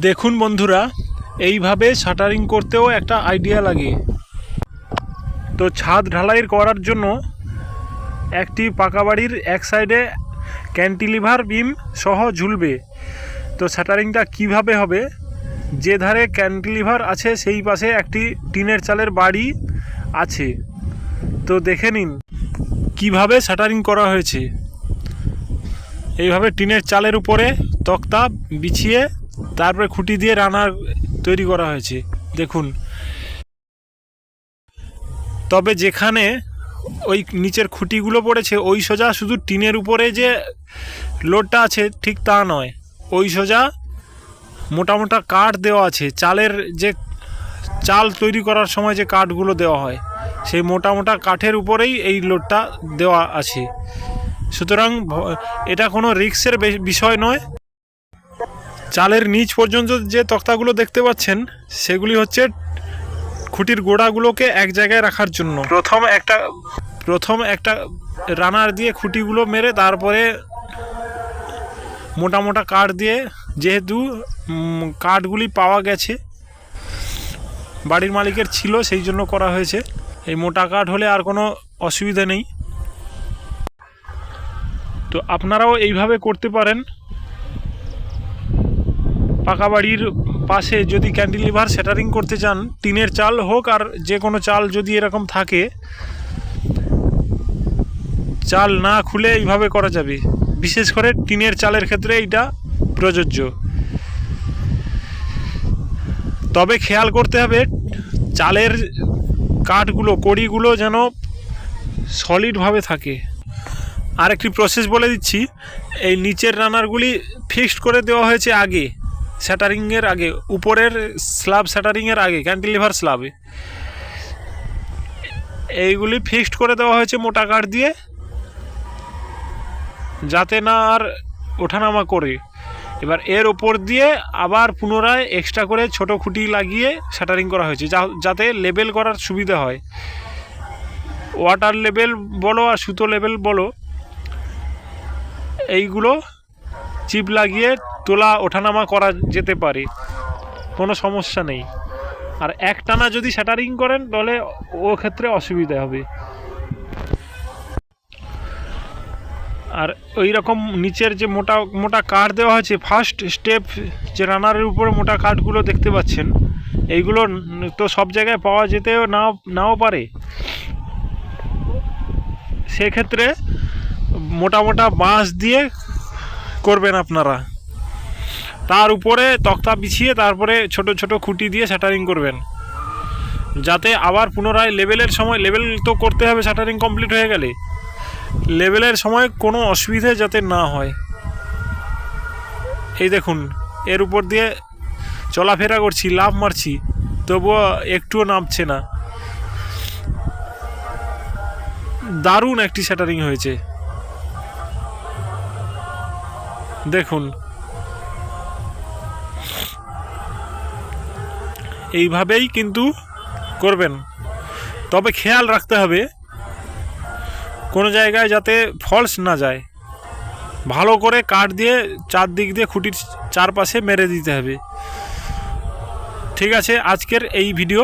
দেখুন বন্ধুরা, এইভাবে শাটারিং করতেও একটা আইডিয়া লাগে। তো ছাদ ঢালাইয়ের করার জন্য একটি পাকা বাড়ির এক সাইডে ক্যান্টিলিভার বিম সহ ঝুলবে। তো শাটারিংটা কীভাবে হবে? যে ধারে ক্যান্টিলিভার আছে, সেই পাশে একটি টিনের চালের বাড়ি আছে। তো দেখে নিন, কীভাবে শাটারিং করা হয়েছে। এইভাবে টিনের চালের উপরে তক্তা বিছিয়ে তারপরে খুঁটি দিয়ে রানার তৈরি করা হয়েছে, দেখুন। তবে যেখানে ওই নিচের খুঁটিগুলো পড়েছে, ওই সোজা শুধু টিনের উপরে যে লোডটা আছে, ঠিক তা নয়। ওই সোজা মোটা মোটা কাঠ দেওয়া আছে, চালের যে চাল তৈরি করার সময় যে কাঠগুলো দেওয়া হয়, সেই মোটা মোটা কাঠের উপরেই এই লোডটা দেওয়া আছে। সুতরাং এটা কোনো রিক্সের বিষয় নয়। চালের নিচ পর্যন্ত যে তক্তাগুলো দেখতে পাচ্ছেন, সেগুলি হচ্ছে খুঁটির গোড়াগুলোকে এক জায়গায় রাখার জন্য। প্রথম একটা প্রথম একটা রানার দিয়ে খুঁটিগুলো মেরে তারপরে মোটা মোটা কাঠ দিয়ে, যেহেতু কাঠগুলি পাওয়া গেছে, বাড়ির মালিকের ছিল, সেই জন্য করা হয়েছে। এই মোটা কাঠ হলে আর কোনো অসুবিধা নেই। তো আপনারাও এইভাবে করতে পারেন। পাকা বাড়ির পাশে যদি ক্যান্টিলিভার সেটারিং করতে চান, টিনের চাল হোক আর যে কোনো চাল যদি এরকম থাকে, চাল না খুলে এইভাবে করা যাবে। বিশেষ করে টিনের চালের ক্ষেত্রে এইটা প্রযোজ্য। তবে খেয়াল করতে হবে, চালের কাঠগুলো, কড়িগুলো যেন সলিডভাবে থাকে। আর একটি প্রসেস বলে দিচ্ছি, এই নিচের রানারগুলি ফিক্সড করে দেওয়া হয়েছে আগে। স্যাটারিংয়ের আগে, উপরের স্ল্যাব স্যাটারিংয়ের আগে, ক্যান্টিলিভার স্ল্যাবে। এইগুলি ফিক্সড করে দেওয়া হয়েছে মোটা কাঠ দিয়ে, যাতে না আর ওঠানামা করে। এবার এর ওপর দিয়ে আবার পুনরায় এক্সট্রা করে ছোট খুঁটি লাগিয়ে শাটারিং করা হয়েছে যাতে লেবেল করার সুবিধা হয়। ওয়াটার লেভেল বলো আর সুতো লেবেল বলো, এইগুলো চিপ লাগিয়ে তোলা, ওঠানামা করা যেতে পারে। কোনো সমস্যা নেই। আর একটানা যদি শাটারিং করেন, তাহলে ও ক্ষেত্রে অসুবিধা হবে। আর ওই রকম নিচের যে মোটা মোটা কাঠ দেওয়া হয়েছে ফার্স্ট স্টেপ যে রানারের উপরে মোটা কাঠগুলো দেখতে পাচ্ছেন, এইগুলো তো সব জায়গায় পাওয়া যেতেও নাও নাও পারে। সেক্ষেত্রে মোটা মোটা বাঁশ দিয়ে করবেন আপনারা। তার উপরে তক্তা বিছিয়ে তারপরে ছোট ছোট খুঁটি দিয়ে শাটারিং করবেন। যাতে আবার পুনরায় লেভেলের সময় লেভেল তো করতে হবে শাটারিং কমপ্লিট হয়ে গেলে। লেভেলের সময় কোনো অসুবিধে যাতে না হয়। এই দেখুন, এর উপর দিয়ে চলাফেরা করছি লাভ মারছি, তবুও একটুও নামছে না। দারুণ একটি শাটারিং হয়েছে। দেখুন। এইভাবেই কিন্তু করবেন। তবে খেয়াল রাখতে হবে, কোনো জায়গায় যাতে ফলস না যায়। ভালো করে কাঠ দিয়ে চারদিক দিয়ে খুঁটির চারপাশে মেরে দিতে হবে। ঠিক আছে, আজকের এই ভিডিও